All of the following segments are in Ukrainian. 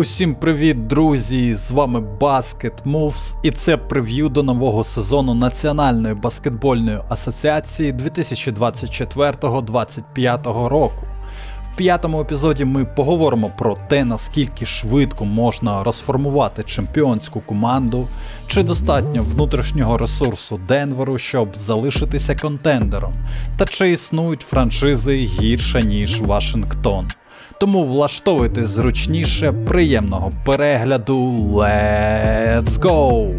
Усім привіт, друзі! З вами Basket Moves і це прев'ю до нового сезону Національної баскетбольної асоціації 2024-2025 року. В п'ятому епізоді ми поговоримо про те, наскільки швидко можна розформувати чемпіонську команду, чи достатньо внутрішнього ресурсу Денверу, щоб залишитися контендером, та чи існують франшизи гірше ніж Вашингтон. Тому влаштовуйте зручніше, приємного перегляду. Let's go!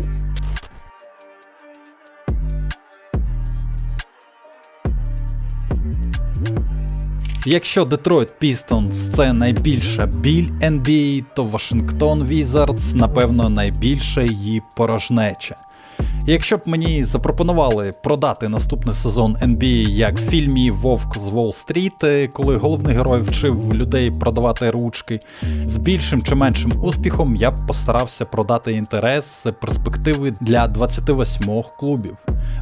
Якщо Detroit Pistons це найбільша біль NBA, то Вашингтон Wizards, напевно, найбільша її порожнеча. Якщо б мені запропонували продати наступний сезон NBA як в фільмі Вовк з Уолл-стріт, коли головний герой вчив людей продавати ручки, з більшим чи меншим успіхом я б постарався продати інтерес перспективи для 28 клубів.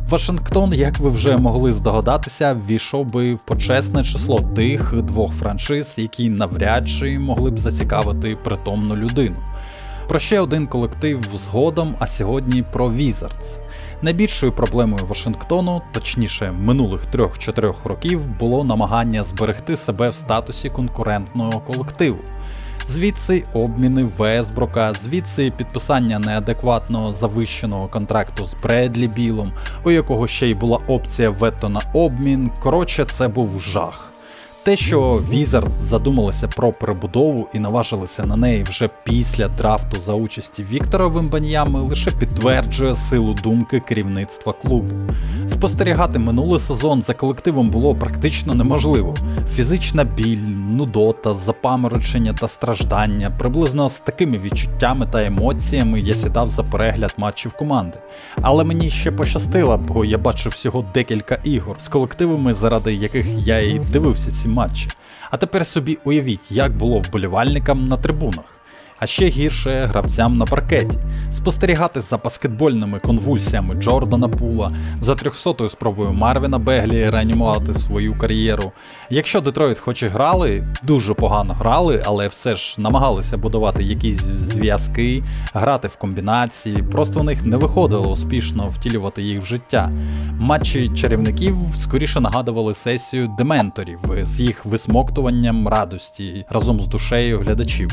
Вашингтон, як ви вже могли здогадатися, ввійшов би в почесне число тих двох франшиз, які навряд чи могли б зацікавити притомну людину. Про ще один колектив згодом, а сьогодні про Wizards. Найбільшою проблемою Вашингтону, точніше минулих 3-4 років, було намагання зберегти себе в статусі конкурентного колективу. Звідси обміни Весброка, звідси підписання неадекватно завищеного контракту з Бредлі Білом, у якого ще й була опція вето на обмін. Коротше, це був жах. Те, що Wizards задумалися про перебудову і наважилися на неї вже після драфту за участі Віктора Вимбаньями, лише підтверджує силу думки керівництва клубу. Спостерігати минулий сезон за колективом було практично неможливо. Фізична біль, нудота, запаморочення та страждання, приблизно з такими відчуттями та емоціями я сідав за перегляд матчів команди. Але мені ще пощастило, бо я бачив всього декілька ігор з колективами, заради яких я і дивився ці матчі. А тепер собі уявіть, як було вболівальникам на трибунах. А ще гірше гравцям на паркеті, спостерігати за баскетбольними конвульсіями Джордана Пула, за 300-ю спробою Марвіна Беглі реанімувати свою кар'єру. Якщо Детройт хоч і грали, дуже погано грали, але все ж намагалися будувати якісь зв'язки, грати в комбінації, просто у них не виходило успішно втілювати їх в життя. Матчі чарівників скоріше нагадували сесію дементорів з їх висмоктуванням радості разом з душею глядачів.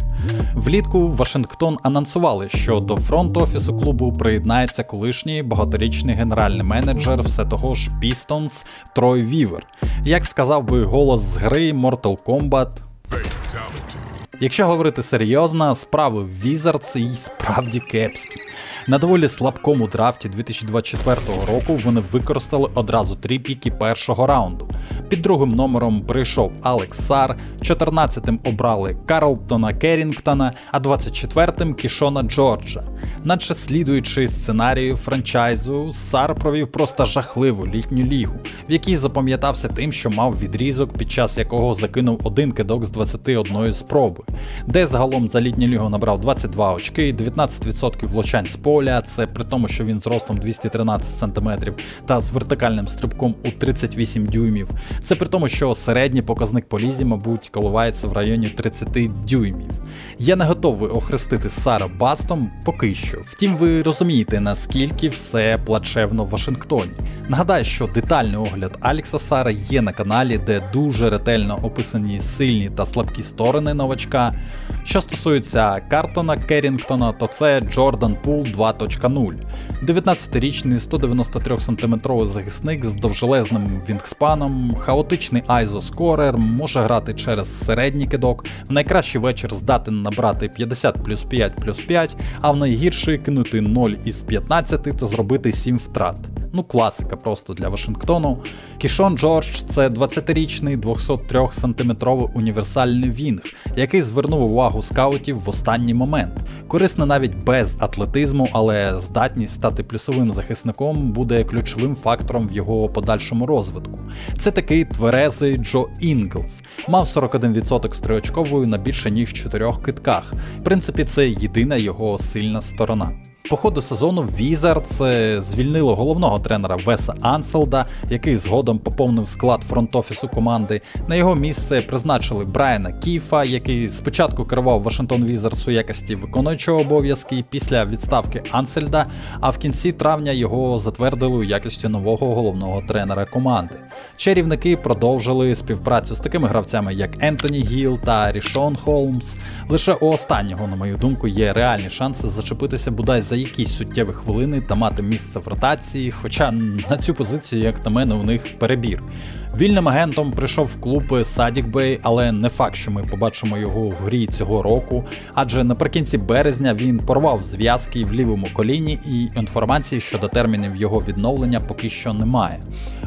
Влітку Вашингтон анонсували, що до фронт-офісу клубу приєднається колишній багаторічний генеральний менеджер все того ж Pistons Трой Вівер. Як сказав би голос з гри Mortal Kombat, Якщо говорити серйозно, справи Wizards і справді кепські. На доволі слабкому драфті 2024 року вони використали одразу три піки першого раунду. Під другим номером прийшов Алекс Сар, 14-тим обрали Карлтона Керрінгтона, а 24-тим Кішона Джорджа. Наче слідуючи сценарію франчайзу, Сар провів просто жахливу літню лігу, в якій запам'ятався тим, що мав відрізок, під час якого закинув один кидок з 21 спроби, де загалом за літню лігу набрав 22 очки, 19% влучань з поля, це при тому, що він з ростом 213 см та з вертикальним стрибком у 38 дюймів. Це при тому, що середній показник по лізі, мабуть, коливається в районі 30 дюймів. Я не готовий охрестити Сара Бастом поки що. Втім, ви розумієте, наскільки все плачевно в Вашингтоні. Нагадаю, що детальний огляд Алекса Сара є на каналі, де дуже ретельно описані сильні та слабкі сторони новачка. Що стосується Картона Керрінгтона, то це Джордан Пул 2.0. 19-річний 193 см захисник з довжелезним вінгспаном, хаотичний айзо-скорер, може грати через середній кидок, в найкращий вечір здатен набрати 50 плюс 5 плюс 5, а в найгірший кинути 0 із 15 та зробити 7 втрат. Ну, класика просто для Вашингтону. Кішон Джордж це 20-річний 203 сантиметровий універсальний вінг, який звернув увагу скаутів в останній момент. Корисний навіть без атлетизму, але здатність стати плюсовим захисником буде ключовим фактором в його подальшому розвитку. Це такий тверезий Джо Інглс. Мав 41% з на більше ніж 4 китках. В принципі, це єдина його сильна сторона. По ходу сезону Wizards е, звільнило головного тренера Веса Анселда, який згодом поповнив склад фронт-офісу команди. На його місце призначили Брайана Кіфа, який спочатку керував Вашингтон Wizards у якості виконуючого обов'язки після відставки Ансельда, а в кінці травня його затвердили у якості нового головного тренера команди. Чарівники продовжили співпрацю з такими гравцями, як Ентоні Гіл та Рішон Холмс. Лише у останнього, на мою думку, є реальні шанси зачепитися бодай за якісь суттєві хвилини та мати місце в ротації, хоча на цю позицію, як на мене, у них перебір. Вільним агентом прийшов в клуб Садік Бей, але не факт, що ми побачимо його в грі цього року, адже наприкінці березня він порвав зв'язки в лівому коліні, і інформації щодо термінів його відновлення поки що немає.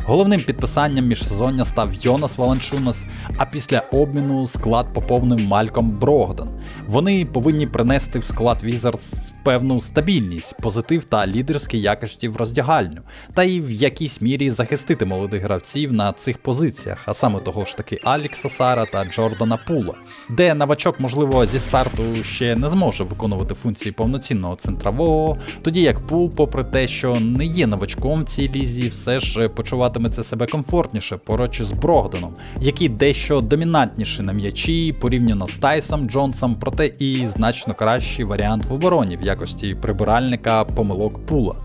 Головним підписанням міжсезоння став Йонас Валанчунас, а після обміну склад поповнив Мальком Брогдан. Вони повинні принести в склад Wizards певну стабільність, позитив та лідерські якості в роздягальню, та й в якійсь мірі захистити молодих гравців на цих позиціях, а саме того ж таки Алікса Сара та Джордана Пула, де новачок, можливо, зі старту ще не зможе виконувати функції повноцінного центрового, тоді як Пул, попри те, що не є новачком в цій лізі, все ж почуватиметься себе комфортніше поруч з Брогданом, який дещо домінантніший на м'ячі порівняно з Тайсом Джонсом, проте і значно кращий варіант в обороні в якості прибиральника помилок Пула.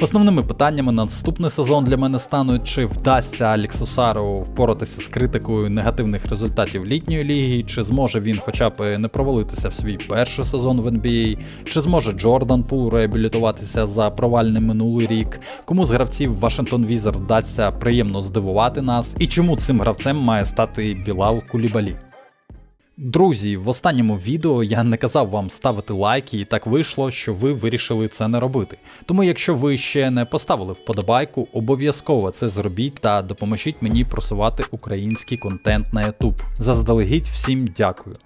Основними питаннями на наступний сезон для мене стануть, чи вдасться Аліксу Сару впоратися з критикою негативних результатів літньої ліги, чи зможе він хоча б не провалитися в свій перший сезон в NBA, чи зможе Джордан Пул реабілітуватися за провальний минулий рік, кому з гравців Вашингтон Візер вдасться приємно здивувати нас, і чому цим гравцем має стати Білал Кулібалі. Друзі, в останньому відео я не казав вам ставити лайки, і так вийшло, що ви вирішили це не робити. Тому, якщо ви ще не поставили вподобайку, обов'язково це зробіть та допоможіть мені просувати український контент на YouTube. Заздалегідь всім дякую.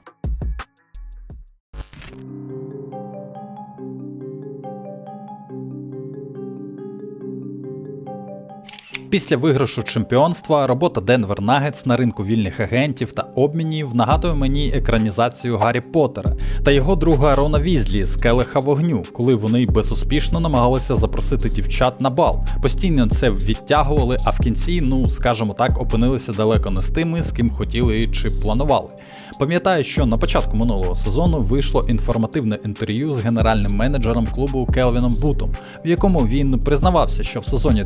Після виграшу чемпіонства робота Денвер Нагетс на ринку вільних агентів та обмінів нагадує мені екранізацію Гаррі Поттера та його друга Рона Візлі з Келиха вогню, коли вони безуспішно намагалися запросити дівчат на бал. Постійно це відтягували, а в кінці, ну скажімо так, опинилися далеко не з тими, з ким хотіли чи планували. Пам'ятаю, що на початку минулого сезону вийшло інформативне інтерв'ю з генеральним менеджером клубу Келвіном Бутом, в якому він признавався, що в сезоні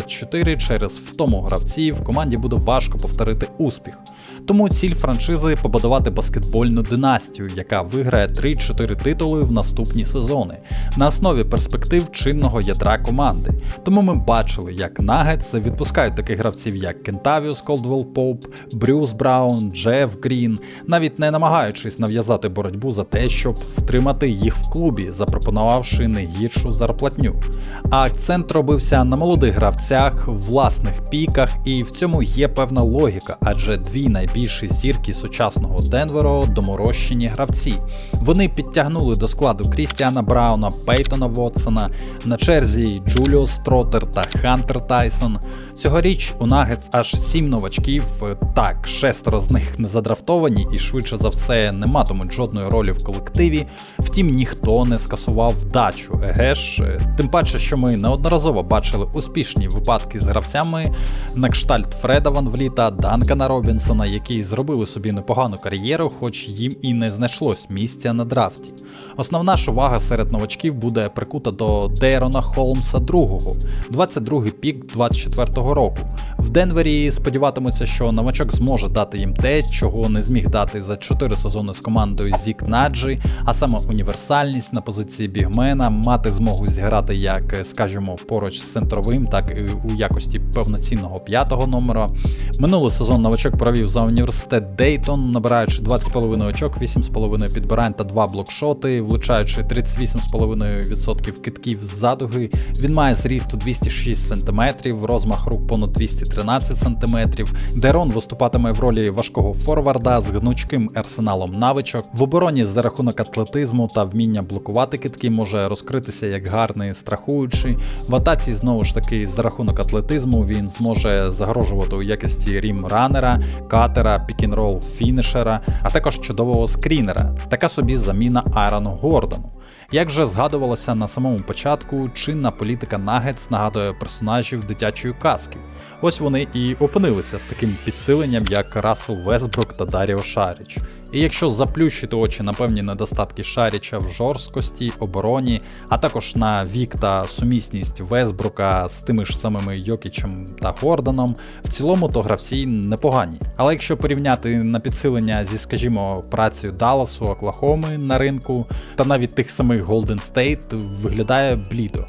2023-2024 через втому гравців команді буде важко повторити успіх. Тому ціль франшизи побудувати баскетбольну династію, яка виграє 3-4 титули в наступні сезони на основі перспектив чинного ядра команди. Тому ми бачили, як Нагетс відпускають таких гравців, як Кентавіус Колдвелл Поуп, Брюс Браун, Джеф Грін, навіть не намагаючись нав'язати боротьбу за те, щоб втримати їх в клубі, запропонувавши не гіршу зарплатню. А акцент робився на молодих гравцях, власних піках, і в цьому є певна логіка, адже дві найбільші зірки сучасного Денверу доморощені гравці. Вони підтягнули до складу Крістіана Брауна, Пейтона Вотсона, на черзі Джуліо Стротер та Хантер Тайсон. Цьогоріч у Нагетс аж сім новачків. Так, шестеро з них не задрафтовані і швидше за все не матимуть жодної ролі в колективі. Втім, ніхто не скасував вдачу. Еге ж, тим паче, що ми неодноразово бачили успішні випадки з гравцями на кшталт Фреда Ван Вліта, Данкана Робінсона, які зробили собі непогану кар'єру, хоч їм і не знайшлось місця на драфті. Основна ж увага серед новачків буде прикута до Дейрона Холмса II, 22-й пік 24-го року. В Денвері сподіватимуться, що новачок зможе дати їм те, чого не зміг дати за 4 сезони з командою Зік Наджі, а саме універсальність на позиції бігмена, мати змогу зіграти як, скажімо, поруч з центровим, так і у якості повноцінного п'ятого номера. Минулий сезон новачок провів за університет Дейтон, набираючи 20,5 очок, 8,5 підбирань та 2 блокшоти, влучаючи 38,5% китків з задуги. Він має зріст у 206 см, розмах рук понад 213 см. Дерон виступатиме в ролі важкого форварда з гнучким арсеналом навичок. В обороні за рахунок атлетизму та вміння блокувати китки може розкритися як гарний страхуючий. В атаці знову ж таки за рахунок атлетизму він зможе загрожувати у якості рім-ранера, катера, пікінрол фінішера, а також чудового скрінера. Така собі заміна Айрону Гордону. Як вже згадувалося на самому початку, чинна політика Нагетс нагадує персонажів дитячої казки. Ось вони і опинилися з таким підсиленням, як Рассел Весбрук та Даріо Шаріч. І якщо заплющити очі на певні недостатки Шаріча в жорсткості, обороні, а також на вік та сумісність Весбрука з тими ж самими Йокічем та Гордоном, в цілому то гравці непогані. Але якщо порівняти на підсилення зі, скажімо, працею Далласу, Оклахоми на ринку та навіть тих самих Golden State, виглядає блідо.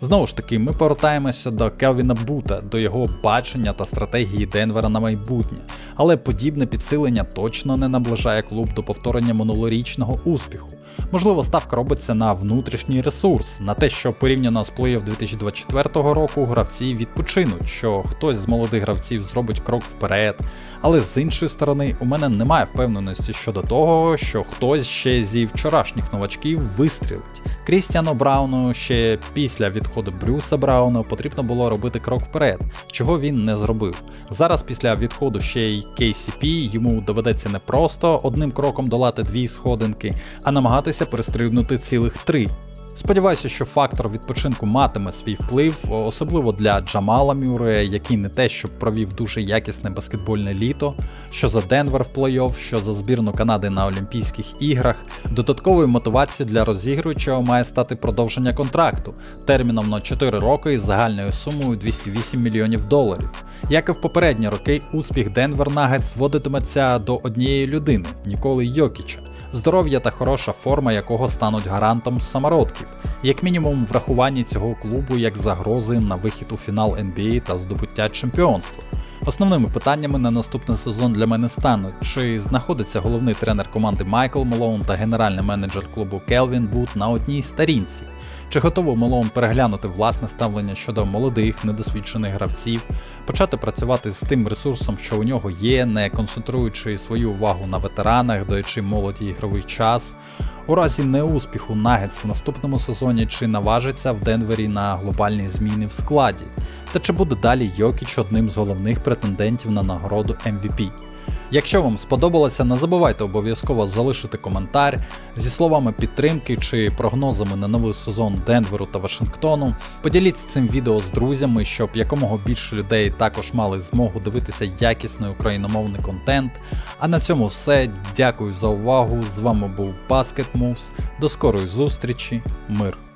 Знову ж таки, ми повертаємося до Келвіна Бута, до його бачення та стратегії Денвера на майбутнє. Але подібне підсилення точно не наближає клуб до повторення минулорічного успіху. Можливо, ставка робиться на внутрішній ресурс, на те, що порівняно з плей-офф 2024 року гравці відпочинуть, що хтось з молодих гравців зробить крок вперед. Але з іншої сторони, у мене немає впевненості щодо того, що хтось ще зі вчорашніх новачків вистрілить. Крістіану Брауну ще після відходу Брюса Брауна потрібно було робити крок вперед, чого він не зробив. Зараз, після відходу ще й KCP, йому доведеться не просто одним кроком долати дві сходинки, а намагатися перестрибнути цілих три. Сподіваюся, що фактор відпочинку матиме свій вплив, особливо для Джамала Мюре, який не те, що провів дуже якісне баскетбольне літо, що за Денвер в плей-офф, що за збірну Канади на Олімпійських іграх. Додатковою мотивацією для розігруючого має стати продовження контракту терміном на 4 роки із загальною сумою 208 мільйонів доларів. Як і в попередні роки, успіх Денвер Нагетс зводитиметься до однієї людини Ніколи Йокіча здоров'я та хороша форма якого стануть гарантом самородків, як мінімум врахуванні цього клубу як загрози на вихід у фінал NBA та здобуття чемпіонства. Основними питаннями на наступний сезон для мене стануть, чи знаходиться головний тренер команди Майкл Малоун та генеральний менеджер клубу Келвін Бут на одній сторінці. Чи готовий Малоун переглянути власне ставлення щодо молодих, недосвідчених гравців, почати працювати з тим ресурсом, що у нього є, не концентруючи свою увагу на ветеранах, даючи молоді ігровий час. У разі неуспіху Нагетс в наступному сезоні чи наважиться в Денвері на глобальні зміни в складі, та чи буде далі Йокіч одним з головних претендентів на нагороду MVP. Якщо вам сподобалося, не забувайте обов'язково залишити коментар зі словами підтримки чи прогнозами на новий сезон Денверу та Вашингтону. Поділіться цим відео з друзями, щоб якомога більше людей також мали змогу дивитися якісний україномовний контент. А на цьому все. Дякую за увагу. З вами був Basket Moves. До скорої зустрічі, мир.